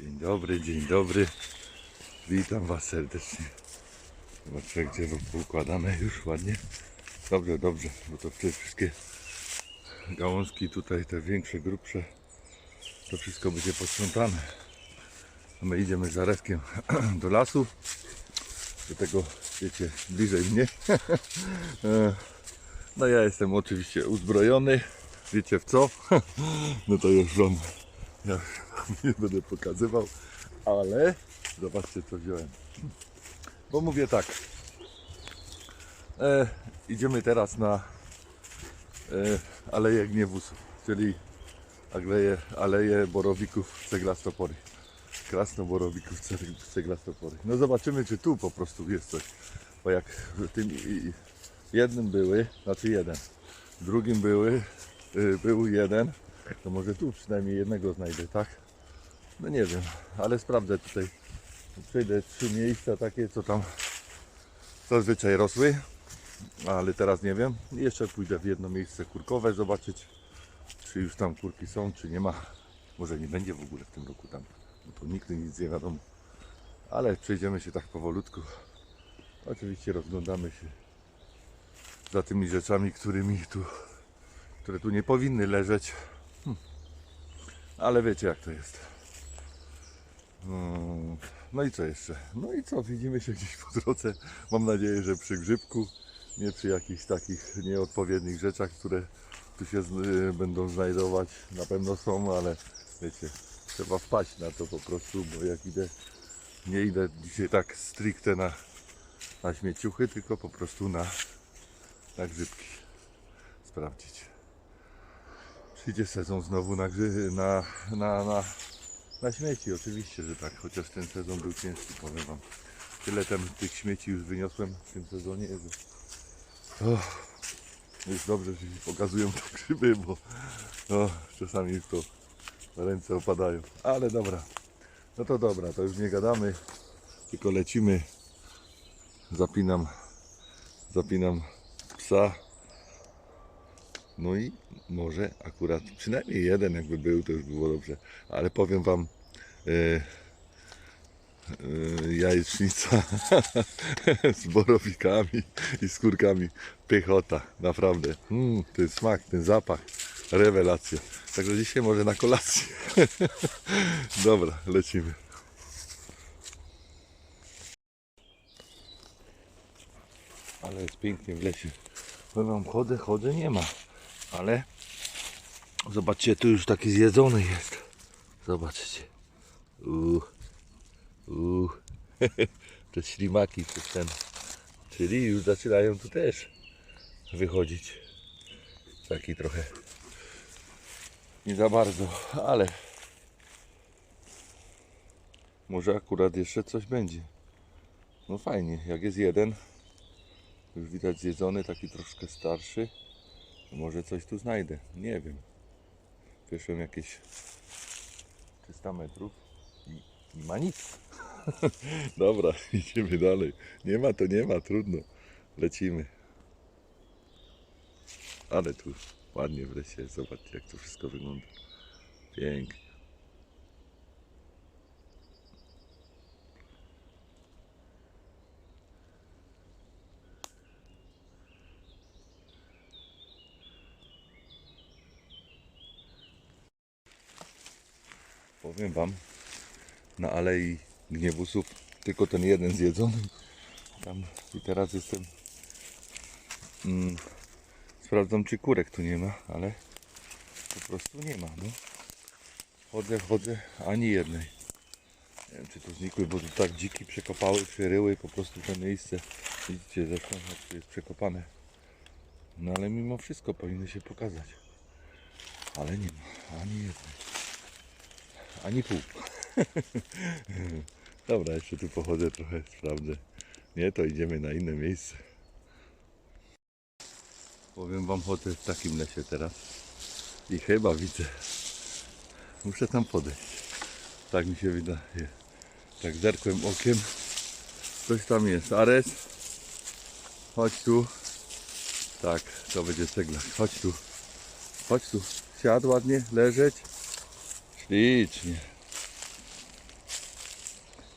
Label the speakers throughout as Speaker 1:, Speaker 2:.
Speaker 1: Dzień dobry, dzień dobry. Witam Was serdecznie. Zobaczcie, gdzie wam poukładane już ładnie. Dobrze, dobrze, bo to te wszystkie gałązki tutaj, te większe, grubsze, to wszystko będzie posprzątane. A my idziemy z Zareskiem do lasu. Do tego, wiecie, bliżej mnie. E, No ja jestem oczywiście uzbrojony. Wiecie w co? No to już wam ja nie będę pokazywał, ale zobaczcie co wziąłem. Bo mówię tak. E, idziemy teraz na e, Aleję Gniewusów, czyli aleję, aleję borowików ceglastopory. Krasnoborowików ceg- ceglastopory. No zobaczymy czy tu po prostu jest coś. Bo jak w tym jednym były, znaczy jeden, drugim były, y, był jeden, to może tu przynajmniej jednego znajdę, tak? No nie wiem, ale sprawdzę tutaj. Przejdę trzy miejsca takie, co tam zazwyczaj rosły, ale teraz nie wiem. Jeszcze pójdę w jedno miejsce kurkowe zobaczyć, czy już tam kurki są, czy nie ma. Może nie będzie w ogóle w tym roku tam, bo nigdy nic nie wiadomo. Ale przejdziemy się tak powolutku. Oczywiście rozglądamy się za tymi rzeczami, którymi tu, które tu nie powinny leżeć. Hm. Ale wiecie jak to jest. Mm, No i co jeszcze? No i co? Widzimy się gdzieś po drodze. Mam nadzieję, że przy grzybku, nie przy jakichś takich nieodpowiednich rzeczach, które tu się y, będą znajdować. Na pewno są, ale wiecie, trzeba wpaść na to po prostu, bo jak idę, nie idę dzisiaj tak stricte na, na śmieciuchy, tylko po prostu na, na grzybki sprawdzić. Przyjdzie sezon znowu na, na, na, na, na śmieci, oczywiście, że tak, chociaż ten sezon był ciężki, powiem wam. Tyle tam tych śmieci już wyniosłem w tym sezonie, że oh, jest dobrze, że się pokazują te grzyby, bo no, czasami to ręce opadają. Ale dobra, no to dobra, to już nie gadamy, tylko lecimy. Zapinam, zapinam psa. No i może akurat przynajmniej jeden jakby był, to już było dobrze. Ale powiem wam, e, jajecznica z borowikami i skórkami. Pychota, naprawdę. Mm, ten smak, ten zapach, rewelacja. Także dzisiaj może na kolację. Dobra, lecimy. Ale jest pięknie w lesie. Powiem chodzę, chodzę, nie ma. Ale zobaczcie, tu już taki zjedzony jest. Zobaczcie. Te ślimaki przez ten. Czyli już zaczynają tu też wychodzić. Taki trochę nie za bardzo, ale może akurat jeszcze coś będzie. No fajnie, jak jest jeden, już widać zjedzony, taki troszkę starszy. Może coś tu znajdę, nie wiem. Wyszłem jakieś 300 metrów i nie ma nic. Dobra, idziemy dalej. Nie ma to nie ma, trudno. Lecimy. Ale tu ładnie w lesie, zobaczcie jak to wszystko wygląda. Pięknie. Powiem wam, na alei gniewusów tylko ten jeden zjedzony. Tam i teraz jestem. Mm, sprawdzam czy kurek tu nie ma, ale po prostu nie ma. No. Chodzę, chodzę, ani jednej. Nie wiem czy tu znikły, bo tu tak dziki przekopały, przeryły po prostu to miejsce. Widzicie zresztą, jak tu jest przekopane. No ale mimo wszystko powinny się pokazać. Ale nie ma, ani jednej. Ani pół. Dobra, jeszcze tu pochodzę trochę, sprawdzę. Nie, to idziemy na inne miejsce. Powiem wam, chodzę w takim lesie teraz. I chyba widzę. Muszę tam podejść. Tak mi się wydaje. Tak zerkłem okiem. Coś tam jest. Ares. Chodź tu. Tak, to będzie ceglak. Chodź tu. Chodź tu. Siadł ładnie, leżeć. Ślicznie.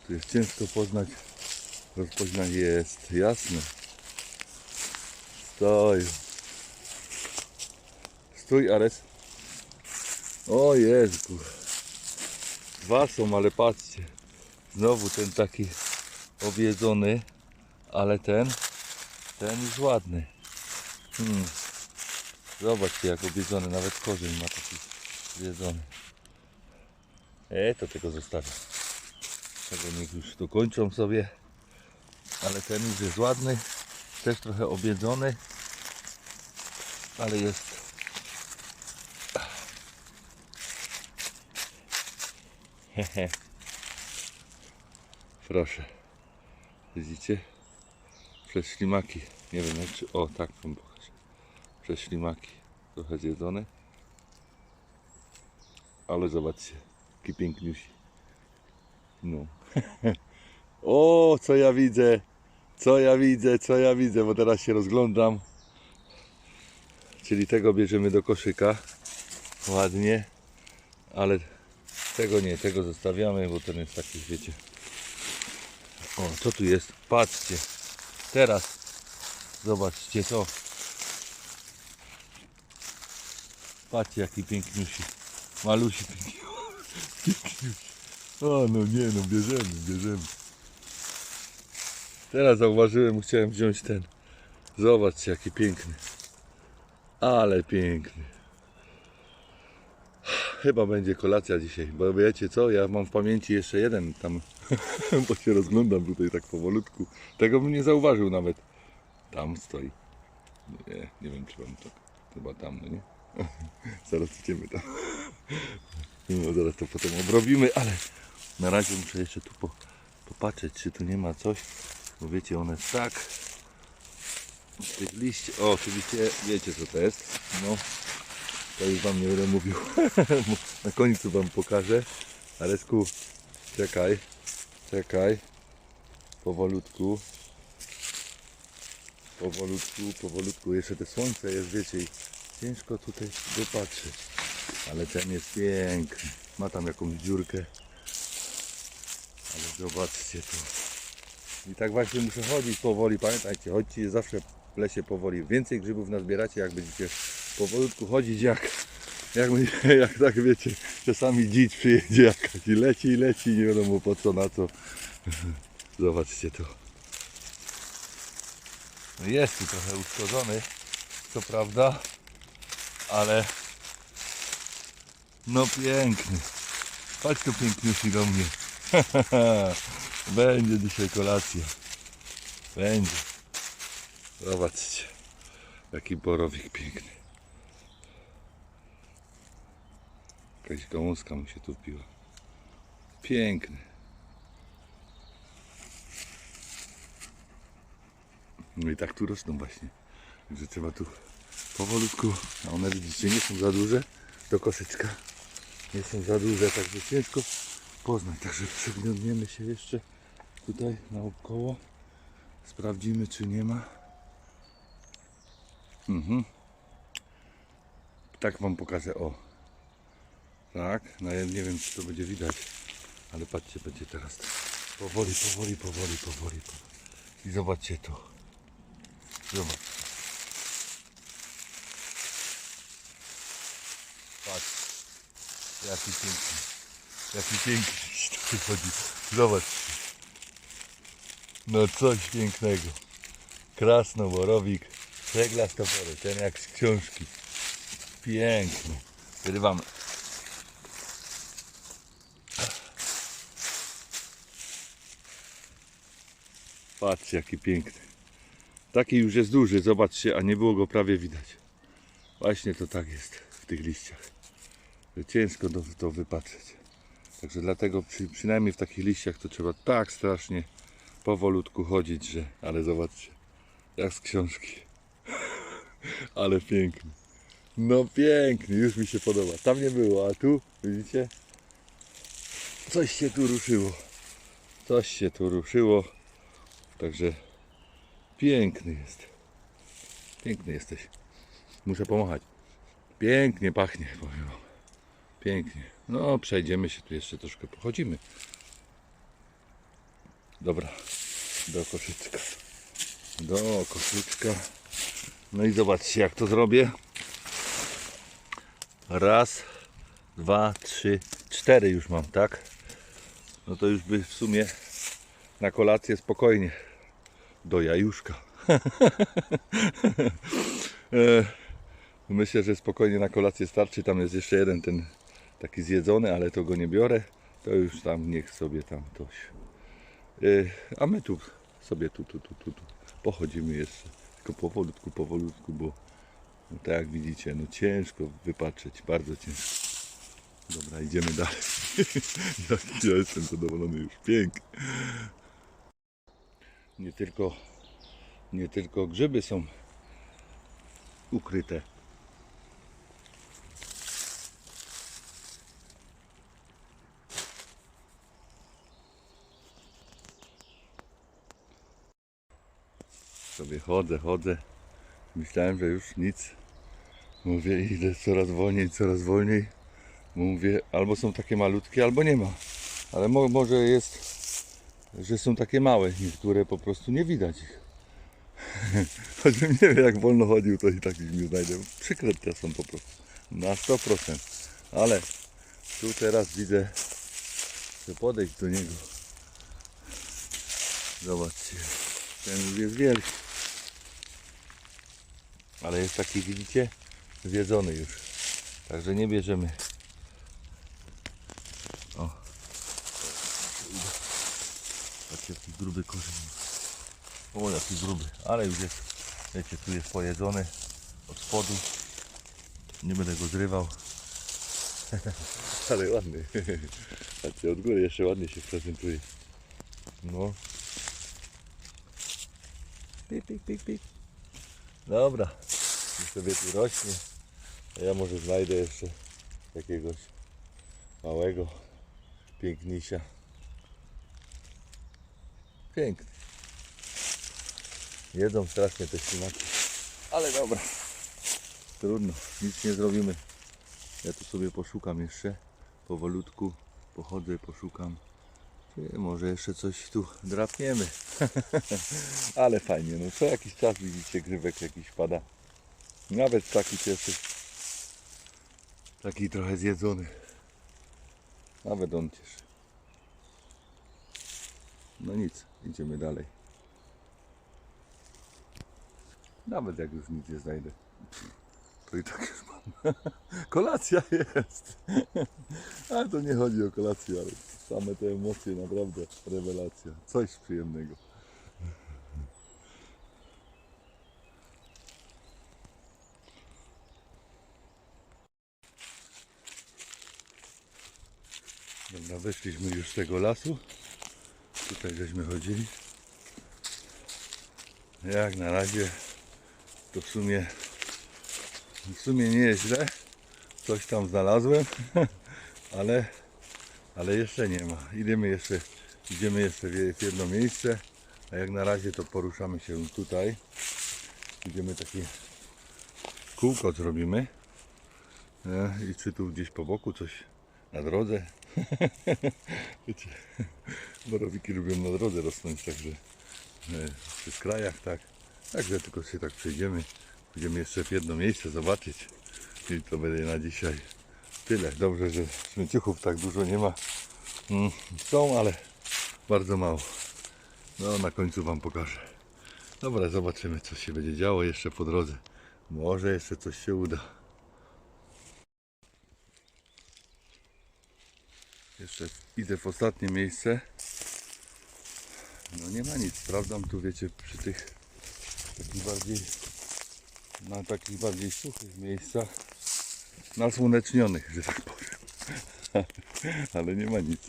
Speaker 1: Tu jest ciężko poznać. Rozpoznać jest jasne. Stoj. Stój, Ares. O Jezu. Dwa są, ale patrzcie. Znowu ten taki objedzony, ale ten, ten już ładny. Hmm. Zobaczcie jak objedzony, nawet korzeń ma taki zjedzony. E, to tego zostawię. Tego niech już tu kończą sobie. Ale ten już jest ładny. Też trochę objedzony. Ale jest. Hehe. Proszę. Widzicie? Przez ślimaki. Nie wiem czy... O, tak wam pokażę. Przez ślimaki. Trochę zjedzone. Ale zobaczcie. Jaki piękniusi. No. o, co ja widzę. Co ja widzę, co ja widzę, bo teraz się rozglądam. Czyli tego bierzemy do koszyka. Ładnie. Ale tego nie, tego zostawiamy, bo ten jest taki, wiecie. O, co tu jest? Patrzcie. Teraz zobaczcie to. Patrzcie jaki piękniusi. Malusi piękniusi. O no nie no, bierzemy, bierzemy. Teraz zauważyłem, chciałem wziąć ten. Zobaczcie jaki piękny. Ale piękny. Chyba będzie kolacja dzisiaj, bo wiecie co, ja mam w pamięci jeszcze jeden tam, bo się rozglądam tutaj tak powolutku. Tego bym nie zauważył nawet. Tam stoi. Nie, nie wiem czy wam to, chyba tam, no nie? Zaraz idziemy tam. No, zaraz to potem obrobimy, ale na razie muszę jeszcze tu po, popatrzeć, czy tu nie ma coś, bo wiecie, one tak z tych liści, o oczywiście wiecie co to jest, no to już wam nie będę mówił. Na końcu wam pokażę. Aresku, czekaj, czekaj. Powolutku. Powolutku, powolutku. Jeszcze te słońce jest, wiecie, ciężko tutaj dopatrzeć. Ale ten jest piękny. Ma tam jakąś dziurkę. Ale zobaczcie to. I tak właśnie muszę chodzić powoli. Pamiętajcie, chodźcie zawsze w lesie powoli. Więcej grzybów nazbieracie, jak będziecie powolutku chodzić jak, jak, jak tak wiecie, czasami dzicz przyjedzie jakaś i leci i leci, nie wiadomo po co, na co. Zobaczcie to. No Jest tu trochę uszkodzony, co prawda, ale no piękny. Chodź tu piękniusi do mnie. Będzie dzisiaj kolacja. Będzie. Zobaczcie. Jaki borowik piękny. Jakaś gałązka mu się tu wbiła. Piękny. No i tak tu rosną właśnie. Także trzeba tu powolutku, a one widzicie nie są za duże do koszyczka. Nie są za duże, także ciężko poznać. Także przyglądniemy się jeszcze tutaj naokoło. Sprawdzimy czy nie ma. Mhm. Tak wam pokażę, o. Tak, no ja nie wiem czy to będzie widać, ale patrzcie, będzie teraz powoli, powoli, powoli, powoli. powoli. I zobaczcie to. Zobacz. Jaki piękny. Jaki piękny tu chodzi. Zobacz. No coś pięknego. Krasnoborowik. Cegla topory. Ten jak z książki. Piękny. Wyrywamy. Patrzcie jaki piękny. Taki już jest duży, zobaczcie, a nie było go prawie widać. Właśnie to tak jest w tych liściach. Ciężko to, to wypatrzeć. Także dlatego przy, przynajmniej w takich liściach to trzeba tak strasznie powolutku chodzić, że... Ale zobaczcie, jak z książki. Ale piękny. No piękny, już mi się podoba. Tam nie było, a tu, widzicie? Coś się tu ruszyło. Coś się tu ruszyło. Także piękny jest. Piękny jesteś. Muszę pomachać. Pięknie pachnie, powiem. Pięknie. No, przejdziemy się tu jeszcze troszkę, pochodzimy. Dobra, do koszyczka. Do koszyczka. No i zobaczcie jak to zrobię. Raz, dwa, trzy, cztery już mam, tak? No to już by w sumie na kolację spokojnie. Do jajuszka. E, Myślę, że spokojnie na kolację starczy. Tam jest jeszcze jeden ten taki zjedzony, ale to go nie biorę. To już tam niech sobie tam ktoś. E, A my tu sobie tu, tu, tu, tu, tu pochodzimy jeszcze. Tylko powolutku, powolutku, bo no tak jak widzicie, no ciężko wypatrzeć, bardzo ciężko. Dobra, idziemy dalej. Jaki ja jestem zadowolony już, pięknie. Nie tylko, nie tylko grzyby są ukryte. Sobie chodzę, chodzę. Myślałem, że już nic. Mówię, idę coraz wolniej, coraz wolniej. Mówię, albo są takie malutkie, albo nie ma. Ale mo- może jest, że są takie małe, niektóre po prostu nie widać ich. Choćbym nie wiem, jak wolno chodził, to i tak ich nie znajdę. Przykryte są po prostu. Na 100%. Ale tu teraz widzę, chcę podejść do niego. Zobaczcie. Ten już jest wielki. Ale jest taki, widzicie, zjedzony już. Także nie bierzemy. O. Patrzcie, jaki gruby korzeń. O, jaki gruby. Ale już jest, wiecie, tu jest pojedzony od spodu. Nie będę go zrywał. Ale ładny. Patrzcie, od góry jeszcze ładnie się prezentuje. No. Pik, pik, pik, pik. Dobra, niech sobie tu rośnie. Ja może znajdę jeszcze jakiegoś małego pięknisia. Piękny. Jedzą strasznie te ślimaki. Ale dobra. Trudno, nic nie zrobimy. Ja tu sobie poszukam jeszcze. Powolutku pochodzę, poszukam. Może jeszcze coś tu drapniemy. Ale fajnie, no co jakiś czas widzicie grzybek jakiś pada. Nawet taki cieszy. Taki trochę zjedzony. Nawet on cieszy. No nic, idziemy dalej. Nawet jak już nic nie znajdę. To i tak już mam. Kolacja jest. Ale to nie chodzi o kolację, ale same te emocje naprawdę rewelacja. Coś przyjemnego. Dobra, weszliśmy już z tego lasu. Tutaj żeśmy chodzili. Jak na razie to w sumie w sumie nie jest źle. Coś tam znalazłem, ale, ale jeszcze nie ma. Idziemy jeszcze, idziemy jeszcze w w jedno miejsce, a jak na razie to poruszamy się tutaj. Idziemy takie kółko zrobimy. E, I czy tu gdzieś po boku coś na drodze. Wiecie, borowiki lubią na drodze rosnąć, także e, przy skrajach tak. Także tylko się tak przejdziemy. Będziemy jeszcze w jedno miejsce zobaczyć. I to będzie na dzisiaj tyle. Dobrze, że śmieciuchów tak dużo nie ma. Mm, Są, ale bardzo mało. No na końcu Wam pokażę. Dobra, zobaczymy co się będzie działo jeszcze po drodze. Może jeszcze coś się uda. Jeszcze idę w ostatnie miejsce. No nie ma nic. Sprawdzam tu wiecie przy tych takich bardziej na takich bardziej suchych miejscach nasłonecznionych, że tak powiem. Ale nie ma nic.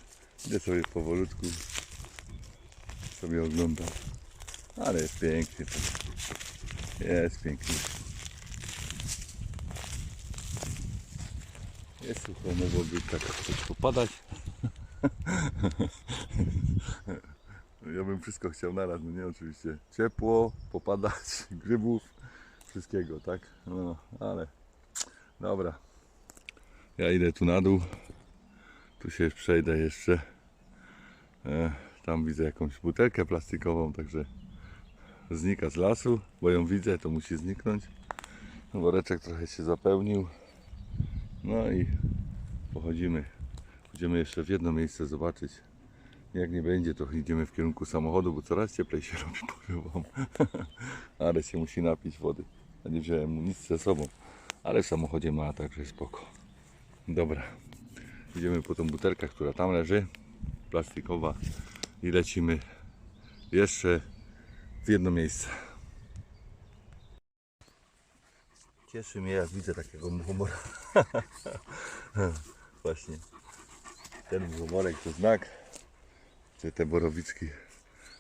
Speaker 1: Idę sobie powolutku sobie oglądam. Ale jest pięknie. Jest pięknie. Jest sucho, mogłoby tak coś popadać. Ja bym wszystko chciał naraz, no nie oczywiście. Ciepło, popadać, grzybów, wszystkiego, tak? No, ale dobra. Ja idę tu na dół. Tu się przejdę jeszcze. E, Tam widzę jakąś butelkę plastikową, także znika z lasu, bo ją widzę, to musi zniknąć. Woreczek trochę się zapełnił. No i pochodzimy. Pójdziemy jeszcze w jedno miejsce zobaczyć. Jak nie będzie, to idziemy w kierunku samochodu, bo coraz cieplej się robi, powiem wam. Ale się musi napić wody. Nie wziąłem mu nic ze sobą, ale w samochodzie ma, także spoko. Dobra, idziemy po tą butelkę, która tam leży, plastikowa i lecimy jeszcze w jedno miejsce. Cieszy mnie, jak widzę takiego muchomora. Właśnie. Ten muchomorek to znak, że te borowiczki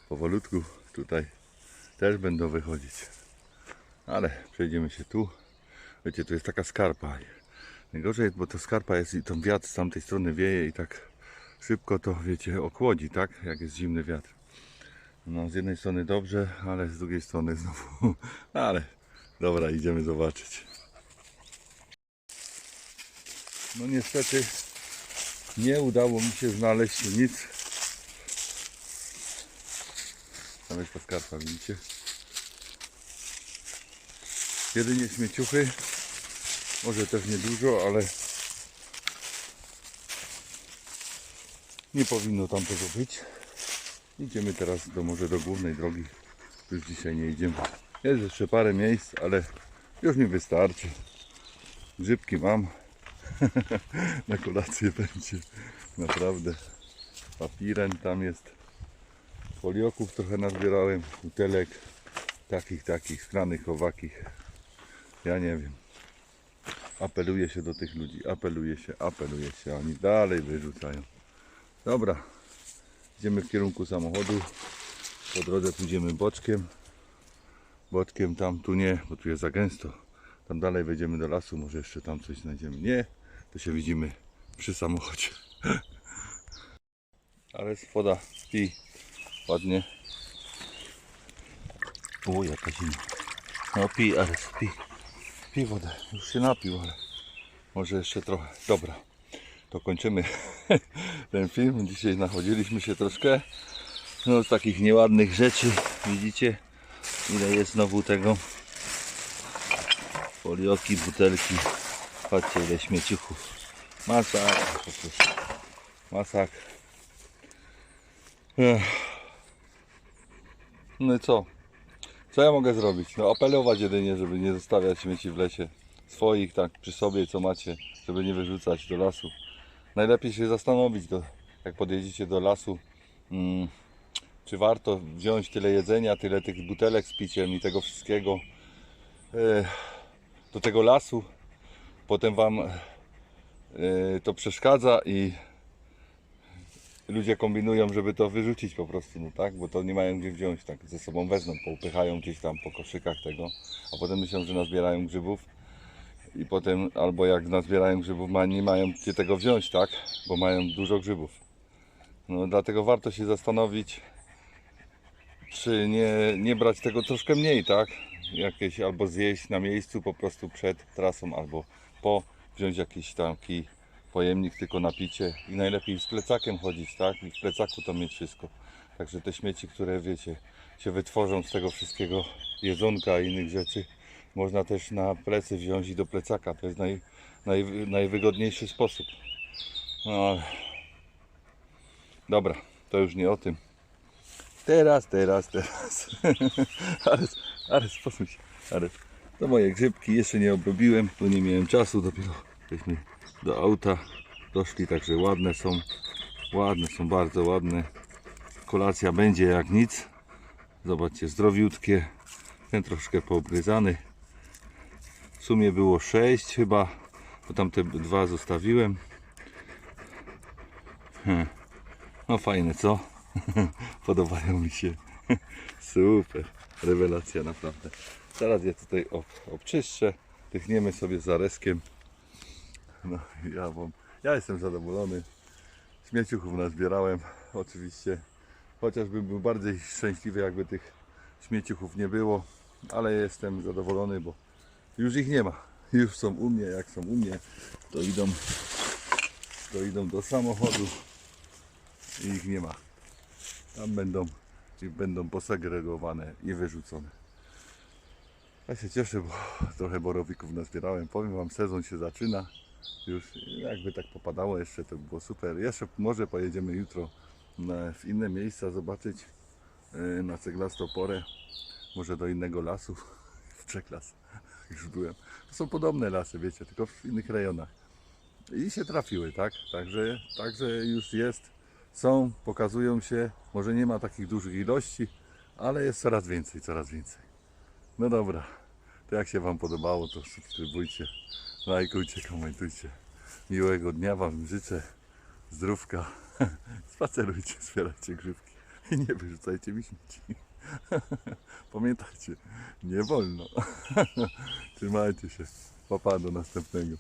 Speaker 1: powolutku tutaj też będą wychodzić. Ale przejdziemy się tu. Wiecie, tu jest taka skarpa. Najgorzej, bo to skarpa jest i ten wiatr z tamtej strony wieje i tak szybko to, wiecie, ochłodzi, tak? Jak jest zimny wiatr. No, z jednej strony dobrze, ale z drugiej strony znowu. Ale dobra, idziemy zobaczyć. No niestety nie udało mi się znaleźć nic. Tam jest ta skarpa, widzicie? Jedynie śmieciuchy. Może też niedużo, ale nie powinno tam tego być. Idziemy teraz do może do głównej drogi. Już dzisiaj nie idziemy. Jest jeszcze parę miejsc, ale już mi wystarczy. Grzybki mam. Na kolację będzie. Naprawdę. Papiren tam jest. Folioków trochę nazbierałem. Butelek. Takich, takich, szklanych, owakich. Ja nie wiem. Apeluje się do tych ludzi. Apeluje się, apeluje się. Oni dalej wyrzucają. Dobra. Idziemy w kierunku samochodu. Po drodze pójdziemy boczkiem. Boczkiem tam, tu nie, bo tu jest za gęsto. Tam dalej wejdziemy do lasu, może jeszcze tam coś znajdziemy. Nie, to się widzimy przy samochodzie. Ale woda pi ładnie. O, jaka zima. No pi, ale pi. Pi wodę. Już się napił, ale może jeszcze trochę. Dobra, to kończymy ten film. Dzisiaj nachodziliśmy się troszkę no, z takich nieładnych rzeczy. Widzicie, ile jest znowu tego. Folioki, butelki. Patrzcie ile śmieciuchów. Masak, po. Masak. No i co? Co ja mogę zrobić? No apelować jedynie, żeby nie zostawiać śmieci w lesie. Swoich tak przy sobie, co macie, żeby nie wyrzucać do lasu. Najlepiej się zastanowić, do, jak podjedziecie do lasu, mm, czy warto wziąć tyle jedzenia, tyle tych butelek z piciem i tego wszystkiego e, do tego lasu. Potem Wam e, to przeszkadza i ludzie kombinują, żeby to wyrzucić po prostu, no tak, bo to nie mają gdzie wziąć, tak? Ze sobą wezmą, poupychają gdzieś tam po koszykach tego, a potem myślą, że nazbierają grzybów i potem albo jak nazbierają grzybów, nie mają gdzie tego wziąć, tak, bo mają dużo grzybów. No dlatego warto się zastanowić, czy nie, nie brać tego troszkę mniej, tak, jakieś albo zjeść na miejscu po prostu przed trasą, albo po, wziąć jakiś taki pojemnik tylko na picie i najlepiej z plecakiem chodzić, tak? I w plecaku to mieć wszystko. Także te śmieci, które wiecie, się wytworzą z tego wszystkiego jedzonka i innych rzeczy, można też na plecy wziąć i do plecaka. To jest naj, naj, najwygodniejszy sposób. No, dobra, to już nie o tym. Teraz, teraz, teraz. ale, ale posuń się. Ale to moje grzybki jeszcze nie obrobiłem, bo nie miałem czasu. Dopiero żeśmy do auta doszli, także ładne są. Ładne są, bardzo ładne. Kolacja będzie jak nic. Zobaczcie, zdrowiutkie. Ten troszkę poobryzany. W sumie było 6 chyba, bo tam te dwa zostawiłem. Hm. No fajne, co? Podobają mi się. Super. Rewelacja naprawdę. Teraz je tutaj ob, obczyszczę. Tychniemy sobie zareskiem. No ja wam, ja jestem zadowolony. Śmieciuchów nazbierałem oczywiście. Chociażbym był bardziej szczęśliwy jakby tych śmieciuchów nie było. Ale jestem zadowolony, bo już ich nie ma. Już są u mnie, jak są u mnie, to idą, to idą do samochodu i ich nie ma. Tam będą, będą posegregowane i wyrzucone. Ja się cieszę, bo trochę borowików nazbierałem. Powiem Wam, sezon się zaczyna. Już jakby tak popadało jeszcze, to by było super. Jeszcze może pojedziemy jutro na, w inne miejsca zobaczyć yy, na ceglastą porę. Może do innego lasu. W Przeklas już byłem. To są podobne lasy, wiecie, tylko w innych rejonach. I się trafiły, tak? Także, także już jest, są, pokazują się. Może nie ma takich dużych ilości, ale jest coraz więcej, coraz więcej. No dobra, to jak się Wam podobało, to subskrybujcie, lajkujcie, komentujcie. Miłego dnia Wam życzę, zdrówka. Spacerujcie, zbierajcie grzybki i nie wyrzucajcie mi śmieci. Pamiętajcie, nie wolno. Trzymajcie się. Papa, do następnego.